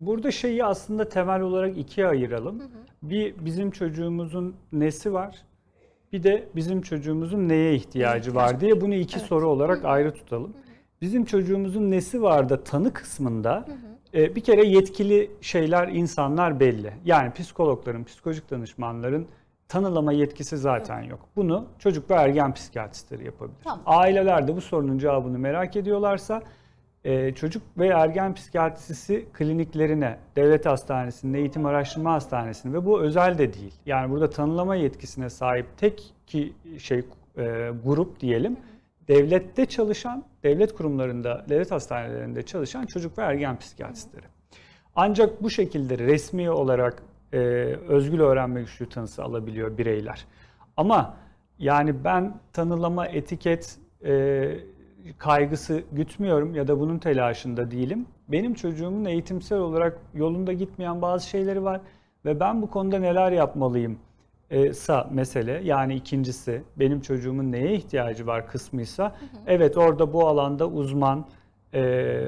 Burada şeyi aslında temel olarak ikiye ayıralım. Bir bizim çocuğumuzun nesi var? Bir de bizim çocuğumuzun neye ihtiyacı var diye bunu iki soru olarak ayrı tutalım. Bizim çocuğumuzun nesi var da tanı kısmında e, bir kere yetkili şeyler insanlar belli. Yani psikologların, psikolojik danışmanların tanılama yetkisi zaten yok. Bunu çocuk ve ergen psikiyatristleri yapabilir. Tamam. Aileler de bu sorunun cevabını merak ediyorlarsa e, çocuk ve ergen psikiyatrisi kliniklerine, devlet hastanesinde, eğitim araştırma hastanesinde ve bu özel de değil. Yani burada tanılama yetkisine sahip tek ki şey e, grup diyelim. Devlette çalışan, devlet kurumlarında, devlet hastanelerinde çalışan çocuk ve ergen psikiyatristleri. Ancak bu şekilde resmi olarak e, özgül öğrenme güçlüğü tanısı alabiliyor bireyler. Ama yani ben tanılama, etiket e, kaygısı gütmüyorum ya da bunun telaşında değilim. Benim çocuğumun eğitimsel olarak yolunda gitmeyen bazı şeyleri var ve ben bu konuda neler yapmalıyım e, sa mesele yani ikincisi benim çocuğumun neye ihtiyacı var kısmıysa evet orada bu alanda uzman e,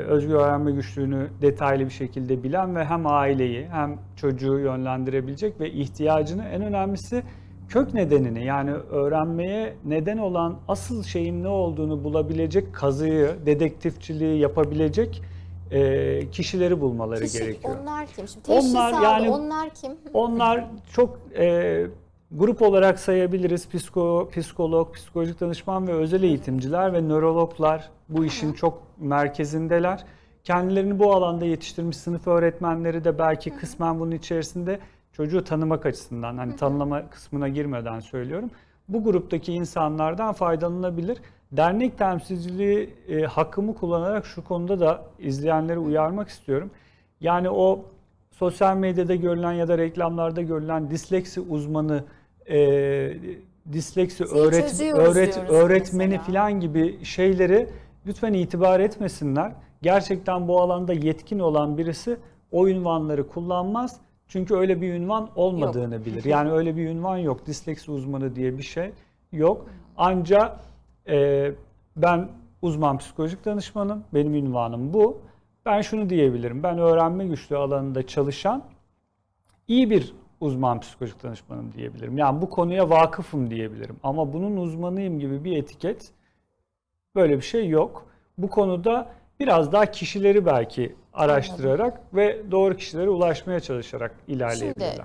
özgür öğrenme güçlüğünü detaylı bir şekilde bilen ve hem aileyi hem çocuğu yönlendirebilecek ve ihtiyacını en önemlisi kök nedenini yani öğrenmeye neden olan asıl şeyin ne olduğunu bulabilecek kazıyı, dedektifçiliği yapabilecek e, kişileri bulmaları Kişi, gerekiyor. onlar kim? Şimdi teşhis Onlar aldı, yani- onlar kim? Onlar çok e, grup olarak sayabiliriz. Psiko, psikolog, psikolojik danışman ve özel eğitimciler ve nörologlar bu işin çok merkezindeler. Kendilerini bu alanda yetiştirmiş sınıf öğretmenleri de belki kısmen bunun içerisinde çocuğu tanımak açısından hani tanımlama kısmına girmeden söylüyorum. Bu gruptaki insanlardan faydalanabilir. Dernek temsilciliği e, hakkımı kullanarak şu konuda da izleyenleri uyarmak istiyorum. Yani o sosyal medyada görülen ya da reklamlarda görülen disleksi uzmanı, e, disleksi öğret, öğret, öğretmeni mesela. falan gibi şeyleri lütfen itibar etmesinler. Gerçekten bu alanda yetkin olan birisi o ünvanları kullanmaz. Çünkü öyle bir ünvan olmadığını bilir. Yani öyle bir ünvan yok. Disleksi uzmanı diye bir şey yok. Ancak e, ben uzman psikolojik danışmanım. Benim ünvanım bu. Ben şunu diyebilirim. Ben öğrenme güçlüğü alanında çalışan iyi bir uzman psikolojik danışmanım diyebilirim. Yani bu konuya vakıfım diyebilirim. Ama bunun uzmanıyım gibi bir etiket böyle bir şey yok. Bu konuda biraz daha kişileri belki araştırarak ve doğru kişilere ulaşmaya çalışarak ilerleyebilirler. Şimdi